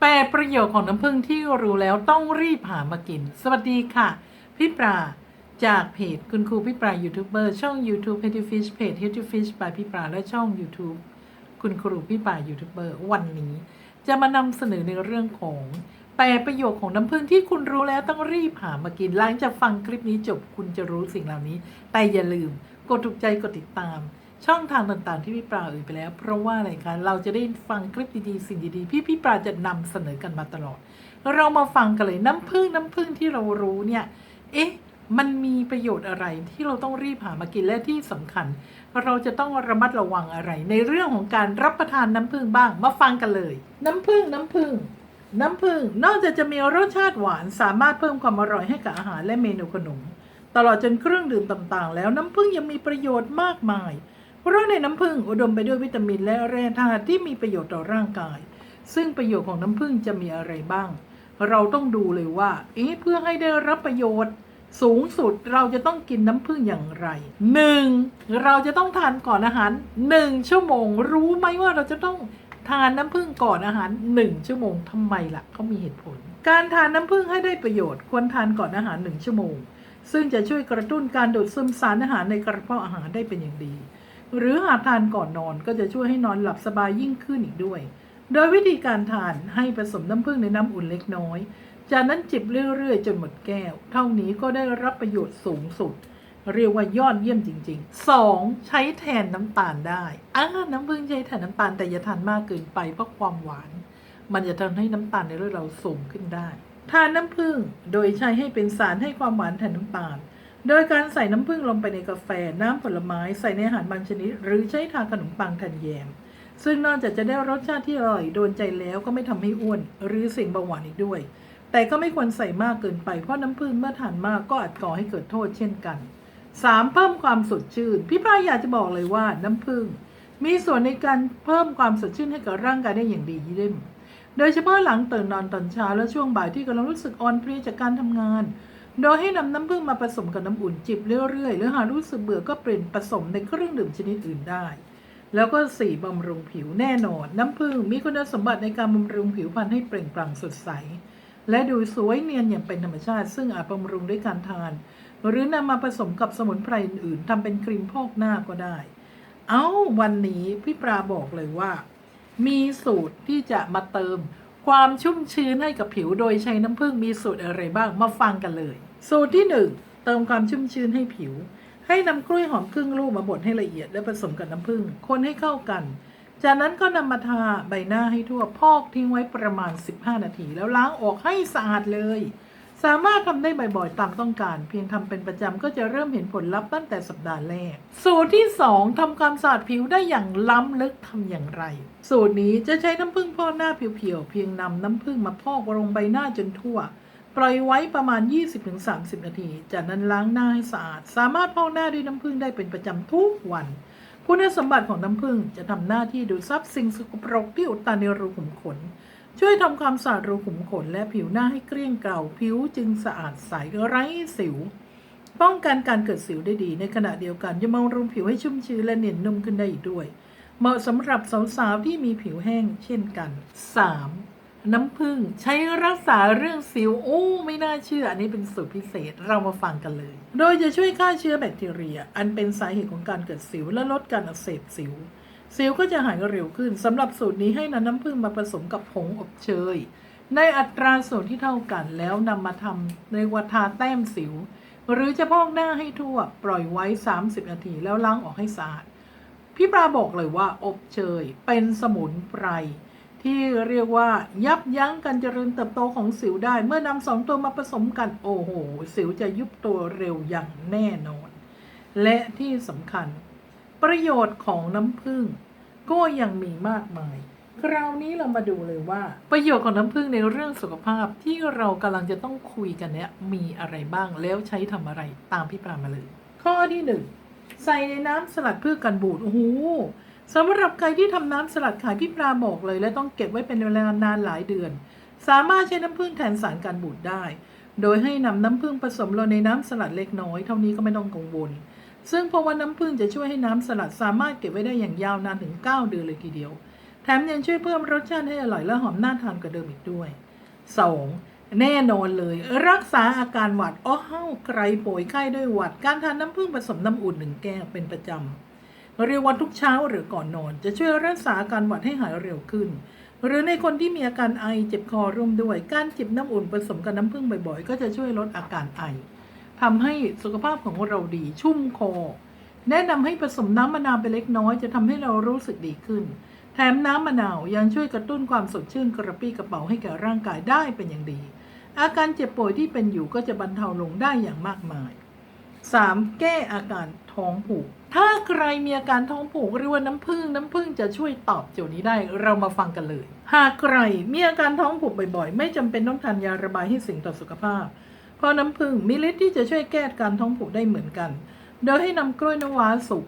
แปลประโยชน์ของน้ำผึ้งที่รู้แล้วต้องรีบหามากิน สวัสดีค่ะ พี่ปลาจากเพจคุณครูพี่ปลายูทูบเบอร์ช่อง YouTube Healthy Fish เพจ Healthy Fish by พี่ปลาและช่อง YouTube คุณครูพี่ปลายูทูบเบอร์วันนี้ จะมานำเสนอในเรื่องของแปลประโยชน์ของน้ำผึ้งที่คุณรู้แล้วต้องรีบหามากินหลังจากฟังคลิปนี้จบคุณจะรู้สิ่งเหล่านี้ แต่อย่าลืมกดถูกใจกดติดตาม ช่องทางต่างๆ ที่พี่ปลาเอ่ยไปแล้ว เพราะว่าอะไรคะเราจะได้ฟังคลิปดีๆ สิ่งดีๆ พี่พี่ปลาจะนำเสนอกันมาตลอด เรามาฟังกันเลยน้ำผึ้งน้ำผึ้งที่เรารู้เนี่ย เอ๊ะ มันมีประโยชน์อะไรที่เราต้องรีบหามากินและที่สำคัญ เราจะต้องระมัดระวังอะไร ในเรื่องของการรับประทานน้ำผึ้งบ้าง มาฟังกันเลย น้ำผึ้งน้ำผึ้งน้ำผึ้งนอกจากจะมีรสชาติหวานสามารถเพิ่มความอร่อยให้กับอาหารและเมนูขนม ตลอดจนเครื่องดื่มต่างๆ แล้วน้ำผึ้งยังมีประโยชน์มากมาย เพราะในน้ำผึ้งอุดมไปด้วยวิตามินและแร่ธาตุที่มีประโยชน์ต่อร่างกาย ซึ่งประโยชน์ของน้ำผึ้งจะมีอะไรบ้าง เราต้องดูเลยว่า เอ๊ะเพื่อให้ได้รับประโยชน์ สูงสุดเราจะต้องกินน้ำผึ้งอย่างไร 1. เราจะต้องทานก่อนอาหาร 1 ชั่วโมง รู้ไหมว่าเราจะต้องทานน้ำผึ้งก่อนอาหาร 1 ชั่วโมงทำไมล่ะเขามีเหตุผล การทานน้ำผึ้งให้ได้ประโยชน์ ควรทานก่อนอาหาร 1 ชั่วโมง ซึ่งจะช่วยกระตุ้นการดูดซึมสารอาหารในกระเพาะอาหารได้เป็นอย่างดี หรือหากทานก่อนนอนก็จะช่วยให้นอนหลับสบายยิ่งขึ้นอีกด้วย โดยวิธีการทานให้ผสมน้ำผึ้งในน้ำอุ่นเล็กน้อย จากนั้นจิบเรื่อยๆ จนหมดแก้ว เท่านี้ก็ได้รับประโยชน์สูงสุด เรียกว่ายอดเยี่ยมจริง ๆ 2. ใช้แทนน้ำตาลได้อ่าน้ำผึ้งใช้แทนน้ำตาลแต่อย่าทานมากเกินไปเพราะความหวาน มันจะทำให้น้ำตาลในเลือดเราสูงขึ้นได้ ทานน้ำผึ้งโดยใช้ให้เป็นสารให้ความหวานแทนน้ำตาล โดยการใส่น้ำผึ้งลงไปในกาแฟ น้ำผลไม้ใส่ในอาหารบางชนิด หรือใช้ทาขนมปังแทนแยม ซึ่งนอกจากจะได้รสชาติที่อร่อยโดนใจแล้วก็ไม่ทำให้อ้วน หรือเสี่ยงเบาหวานอีกด้วย แต่ก็ไม่ควรใส่มากเกินไปเพราะน้ำผึ้งเมื่อทานมากก็อาจก่อให้เกิดโทษเช่นกัน 3. เพิ่มความสดชื่น พี่พายอยากจะบอกเลยว่าน้ำผึ้งมีส่วนในการเพิ่มความสดชื่นให้กับร่างกายได้อย่างดีเยี่ยมโดยเฉพาะหลังตื่นนอนตอนเช้าและช่วงบ่ายที่กำลังรู้สึกอ่อนเพลียจากการทำงาน โดยให้นำน้ำผึ้งมาผสมกับน้ำอุ่นจิบเรื่อยๆ หรือหากรู้สึกเบื่อก็เปลี่ยนผสมในเครื่องดื่มชนิดอื่นได้ แล้วก็สี่บำรุงผิวแน่นอน น้ำผึ้งมีคุณสมบัติในการบำรุงผิวพรรณให้เปล่งปลั่งสดใส และดูสวยเนียนอย่างเป็นธรรมชาติ ซึ่งอาจบำรุงด้วยการทาน หรือนำมาผสมกับสมุนไพรอื่นๆทำเป็นครีมพอกหน้าก็ได้ เอ้าวันนี้พี่ปลาบอกเลยว่า มีสูตรที่จะมาเติม ความชุ่มชื้นให้กับผิวโดยใช้น้ำผึ้งมีสูตรอะไรบ้างมาฟังกันเลย สูตรที่ 1 เติมความชุ่มชื้นให้ผิว ให้นำกล้วยหอมครึ่งลูกมาบดให้ละเอียดและผสมกับน้ำผึ้งคนให้เข้ากัน จากนั้นก็นำมาทาใบหน้าให้ทั่วพอกทิ้งไว้ประมาณ 15 นาที แล้วล้างออกให้สะอาดเลย สามารถทำได้บ่อยๆตามต้องการ เพียงทำเป็นประจำก็จะเริ่มเห็นผลลัพธ์ตั้งแต่สัปดาห์แรก สูตรที่ 2ทำความสะอาดผิวได้อย่างล้ำลึกทำอย่างไร สูตรนี้จะใช้น้ำผึ้งพอกหน้าเพียวๆเพียงนำน้ำผึ้งมาพอกลงใบหน้าจนทั่ว ปล่อยไว้ประมาณ 20-30 นาที จากนั้นล้างหน้าให้สะอาด สามารถพอกหน้าด้วยน้ำผึ้งได้เป็นประจำทุกวันคุณสมบัติของน้ำผึ้งจะทำหน้าที่ดูดซับสิ่งสกปรกที่อุดตันในรูขุมขน ช่วยทำความสะอาดรูขุมขนและผิวหน้าให้เกลี้ยงเกลาผิวจึงสะอาดใสไร้สิว ป้องกันการเกิดสิวได้ดี ในขณะเดียวกันยังบำรุงผิวให้ชุ่มชื้นและเนียนนุ่มขึ้นได้อีกด้วย เหมาะสำหรับสาวๆที่มีผิวแห้งเช่นกัน 3. น้ำผึ้งใช้รักษาเรื่องสิวโอ้ไม่น่าเชื่อ อันนี้เป็นสูตรพิเศษเรามาฟังกันเลย โดยจะช่วยฆ่าเชื้อแบคทีเรีย อันเป็นสาเหตุของการเกิดสิวและลดการอักเสบสิว สิวก็จะหายเร็วขึ้นสำหรับสูตรนี้ให้นำน้ำผึ้งมาผสมกับผงอบเชย ในอัตราส่วนที่เท่ากันแล้วนำมาทำในวัทาแต้มสิว หรือจะพอกหน้าให้ทั่วปล่อยไว้ 30 นาทีแล้วล้างออกให้สะอาดพี่ปลาบอกเลยว่าอบเชยเป็นสมุนไพรที่เรียกว่ายับยั้งการเจริญเติบโตของสิวได้ เมื่อนำสองตัวมาผสมกันโอ้โห สิวจะยุบตัวเร็วอย่างแน่นอน และที่สำคัญ ประโยชน์ของน้ำผึ้งก็ยังมีมากมาย คราวนี้เรามาดูเลยว่า ประโยชน์ของน้ำผึ้งในเรื่องสุขภาพที่เรากำลังจะต้องคุยกันเนี้ยมีอะไรบ้างแล้วใช้ทำอะไรตามพี่ปลามาเลย ข้อที่หนึ่งใส่ในน้ำสลัดเพื่อกันบูดโอ้โหสำหรับใครที่ทำน้ำสลัดขายพี่ปลาบอกเลย และต้องเก็บไว้เป็นเวลานานหลายเดือน สามารถใช้น้ำผึ้งแทนสารกันบูดได้ โดยให้นำน้ำผึ้งผสมลงในน้ำสลัดเล็กน้อย เท่านี้ก็ไม่ต้องกังวล ซึ่งเพราะว่าน้ำผึ้งจะช่วยให้น้ำสลัดสามารถเก็บไว้ได้อย่างยาวนานถึง 9 เดือนเลยทีเดียว แถมยังช่วยเพิ่มรสชาติให้อร่อยและหอมน่าทานกว่าเดิมอีกด้วย 2. แน่นอนเลย รักษาอาการหวัดอ้อเฮ้าใครป่วยไข้ด้วยหวัด การทานน้ำผึ้งผสมน้ำอุ่นหนึ่งแก้วเป็นประจำเรียกว่าทุกเช้าหรือก่อนนอน จะช่วยรักษาอาการหวัดให้หายเร็วขึ้น หรือในคนที่มีอาการไอเจ็บคอร่วมด้วย การจิบน้ำอุ่นผสมกับน้ำผึ้งบ่อยๆ ก็จะช่วยลดอาการไอ ทำให้สุขภาพของเราดี ชุ่มคอ แนะนำให้ผสมน้ำมะนาวไปเล็กน้อยจะทำให้เรารู้สึกดีขึ้น แถมน้ำมะนาวยังช่วยกระตุ้นความสดชื่นกระปรี้กระเป๋าให้แก่ร่างกายได้เป็นอย่างดี อาการเจ็บป่วยที่เป็นอยู่ก็จะบรรเทาลงได้อย่างมากมาย 3. แก้อาการท้องผูก ถ้าใครมีอาการท้องผูกหรือว่าน้ำผึ้งน้ำผึ้งจะช่วยตอบโจทย์นี้ได้ เรามาฟังกันเลย หากใครมีอาการท้องผูกบ่อยๆ ไม่จำเป็นต้องทานยาระบายให้สิ่งต่อสุขภาพ เพราะน้ำผึ้งมีฤทธิ์ที่จะช่วยแก้การท้องผูกได้เหมือนกัน โดยให้นำกล้วยน้ำว้าสุก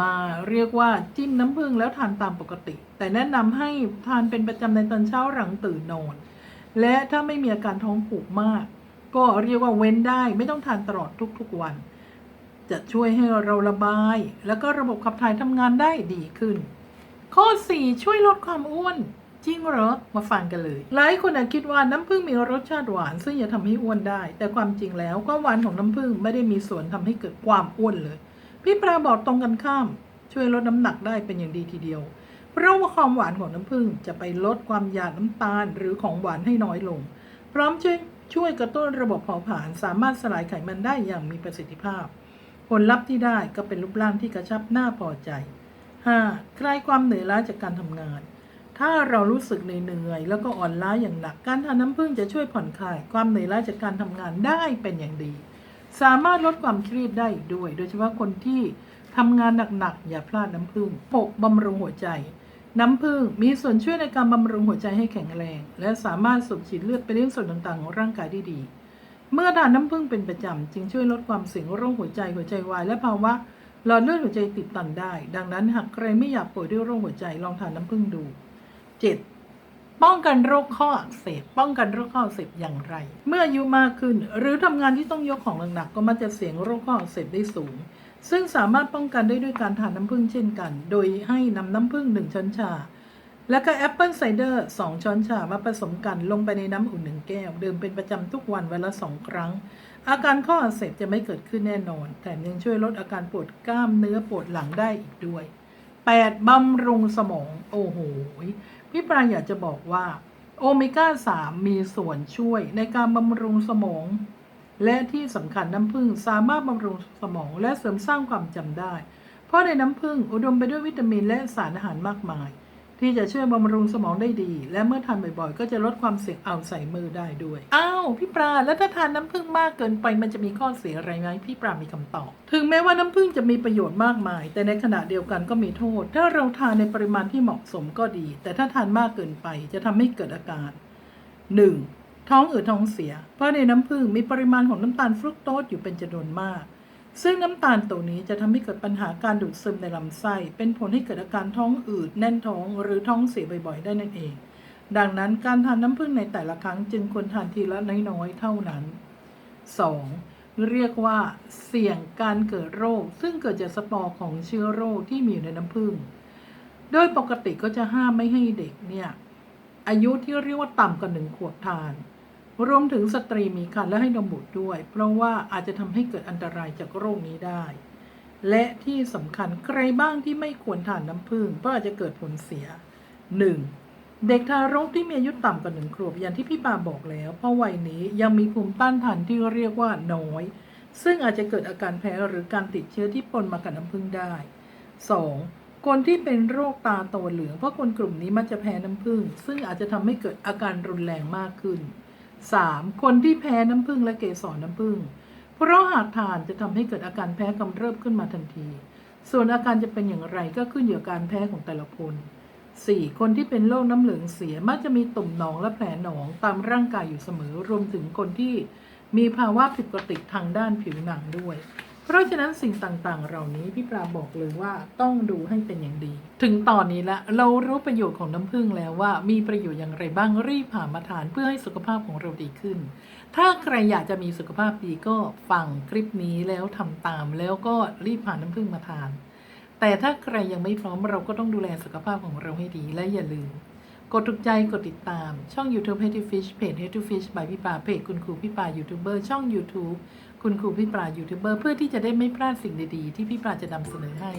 มาเรียกว่าจิ้มน้ำผึ้งแล้วทานตามปกติ แต่แนะนำให้ทานเป็นประจำในตอนเช้าหลังตื่นนอน และถ้าไม่มีอาการท้องผูกมาก ก็เรียกว่าเว้นได้ไม่ต้องทานตลอดทุกๆวัน จะช่วยให้เราระบาย แล้วก็ระบบขับถ่ายทำงานได้ดีขึ้น ข้อ 4 ช่วยลดความอ้วน จริงเหรอ มาฟังกันเลย หลายคนอาจคิดว่าน้ำผึ้งมีรสชาติหวาน ซึ่งจะทำให้อ้วนได้ แต่ความจริงแล้วความหวานของน้ำผึ้งไม่ได้มีส่วนทำให้เกิดความอ้วนเลย พี่ปลาบอกตรงกันข้าม ช่วยลดน้ำหนักได้เป็นอย่างดีทีเดียว เพราะว่าความหวานของน้ำผึ้งจะไปลดความหยาดน้ำตาลหรือของหวานให้น้อยลง พร้อมช่วยช่วยกระตุ้นระบบเผาผลาญสามารถสลายไขมันได้อย่างมีประสิทธิภาพ ผลลัพธ์ที่ได้ก็เป็นรูปร่างที่กระชับน่าพอใจ 5. คลายความเหนื่อยล้าจากการทำงาน ถ้าเรารู้สึกเหนื่อยแล้วก็อ่อนล้าอย่างหนัก การทานน้ำผึ้งจะช่วยผ่อนคลาย ความเหนื่อยล้าจากการทำงานได้เป็นอย่างดี สามารถลดความเครียดได้ด้วย โดยเฉพาะคนที่ทำงานหนักๆอย่าพลาดน้ำผึ้ง 6. บำรุงหัวใจ น้ำผึ้งมีส่วนช่วยในการบำรุงหัวใจให้แข็งแรง และสามารถสูบฉีดเลือดไปเลี้ยงส่วนต่างๆของร่างกายได้ดี เมื่อทานน้ำผึ้งเป็นประจำจึงช่วยลดความเสี่ยงโรคหัวใจหัวใจวายและภาวะหลอดเลือดหัวใจติดตันได้ ดังนั้นหากใครไม่อยากป่วยด้วยโรคหัวใจลองทานน้ำผึ้งดู 7. ป้องกันโรคข้ออักเสบป้องกันโรคข้ออักเสบอย่างไร เมื่ออายุมากขึ้นหรือทำงานที่ต้องยกของหนักๆก็มักจะเสี่ยงโรคข้ออักเสบได้สูง ซึ่งสามารถป้องกันได้ด้วยการทานน้ำผึ้งเช่นกัน โดยให้นำน้ำผึ้งหนึ่งช้อนชา แล้วก็แอปเปิลไซเดอร์2ช้อนชามาผสมกันลงไปในน้ำอุ่นหนึ่งแก้วดื่มเป็นประจำทุกวันวันละสองครั้งอาการข้ออักเสบจะไม่เกิดขึ้นแน่นอนแถมยังช่วยลดอาการปวดกล้ามเนื้อปวดหลังได้อีกด้วย 8. บำรุงสมอง โอ้โห พี่ปราอยากจะบอกว่า โอเมก้า 3 มีส่วนช่วยในการบำรุงสมอง และที่สำคัญน้ำผึ้งสามารถบำรุงสมองและเสริมสร้างความจำได้ เพราะในน้ำผึ้งอุดมไปด้วยวิตามินและสารอาหารมากมาย ที่จะช่วยบำรุงสมองได้ดี และเมื่อทานบ่อยๆ ก็จะลดความเสี่ยงอัลไซเมอร์ได้ด้วย อ้าวพี่ปลาแล้วถ้าทานน้ำผึ้งมากเกินไปมันจะมีข้อเสียอะไรไหมพี่ปลามีคำตอบ ถึงแม้ว่าน้ำผึ้งจะมีประโยชน์มากมาย แต่ในขณะเดียวกันก็มีโทษ ถ้าเราทานในปริมาณที่เหมาะสมก็ดี แต่ถ้าทานมากเกินไปจะทำให้เกิดอาการ 1. ท้องอืดท้องเสีย เพราะในน้ำผึ้งมีปริมาณของน้ำตาลฟรุกโตสอยู่เป็นจำนวนมาก ซึ่งน้ำตาลตัวนี้จะทำให้เกิดปัญหาการดูดซึมในลำไส้ เป็นผลให้เกิดอาการท้องอืด แน่นท้อง หรือท้องเสียบ่อยๆ ได้นั่นเอง ดังนั้นการทานน้ำผึ้งในแต่ละครั้งจึงควรทานทีละน้อยๆ เท่านั้น 2. เรียกว่าเสี่ยงการเกิดโรค ซึ่งเกิดจากสปอร์ของเชื้อโรคที่มีอยู่ในน้ำผึ้ง โดยปกติก็จะห้ามไม่ให้เด็กเนี่ยอายุที่เรียกว่าต่ำกว่าหนึ่งขวบทาน รวมถึงสตรีมีครรภ์และให้นมบุตรด้วย เพราะว่าอาจจะทำให้เกิดอันตรายจากโรคนี้ได้ และที่สำคัญใครบ้างที่ไม่ควรทานน้ำผึ้งเพราะอาจจะเกิดผลเสีย 1. เด็กทารกที่มีอายุต่ำกว่าหนึ่งขวบอย่างที่พี่ปาบอกแล้ว เพราะวัยนี้ยังมีภูมิต้านทานที่เรียกว่าน้อย ซึ่งอาจจะเกิดอาการแพ้หรือการติดเชื้อที่ปนมากับน้ำผึ้งได้ 2. คนที่เป็นโรคตาโตเหลืองเพราะคนกลุ่มนี้มักจะแพ้น้ำผึ้งซึ่งอาจจะทำให้เกิดอาการรุนแรงมากขึ้น 3. คนที่แพ้น้ำผึ้งและเกสรน้ำผึ้งเพราะหากทานจะทำให้เกิดอาการแพ้กำเริบขึ้นมาทันที ส่วนอาการจะเป็นอย่างไรก็ขึ้นอยู่กับการแพ้ของแต่ละคน 4. คนที่เป็นโรคน้ำเหลืองเสียมักจะมีตุ่มหนองและแผลหนองตามร่างกายอยู่เสมอรวมถึงคนที่มีภาวะผิดปกติทางด้านผิวหนังด้วย เพราะฉะนั้นสิ่งต่างๆ เหล่านี้พี่ปลาบอกเลยว่าต้องดูให้เป็นอย่างดี ถึงตอนนี้ละเรารู้ประโยชน์ของน้ำผึ้งแล้วว่ามีประโยชน์อย่างไรบ้างรีบหามาทานเพื่อให้สุขภาพของเราดีขึ้น ถ้าใครอยากจะมีสุขภาพดีก็ฟังคลิปนี้แล้วทำตาม แล้วก็รีบหาน้ำผึ้งมาทาน แต่ถ้าใครยังไม่พร้อมเราก็ต้องดูแลสุขภาพของเราให้ดีและอย่าลืม กดถูกใจกดติดตาม ช่อง YouTube Head to Fish เพจ Head to Fish by พี่ปาเพจคุณครูพี่ปายูทูบเบอร์ช่อง YouTube คุณครูพี่ปายูทูบเบอร์เพื่อที่จะได้ไม่พลาดสิ่งดีๆ ที่พี่ปาจะนำเสนอให้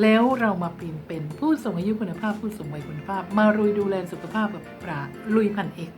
แล้วเรามาเปลี่ยนเป็นผู้สูงอายุคุณภาพผู้สูงวัยคุณภาพ มารุยดูแลสุขภาพกับพี่ปลาลุยพันเอก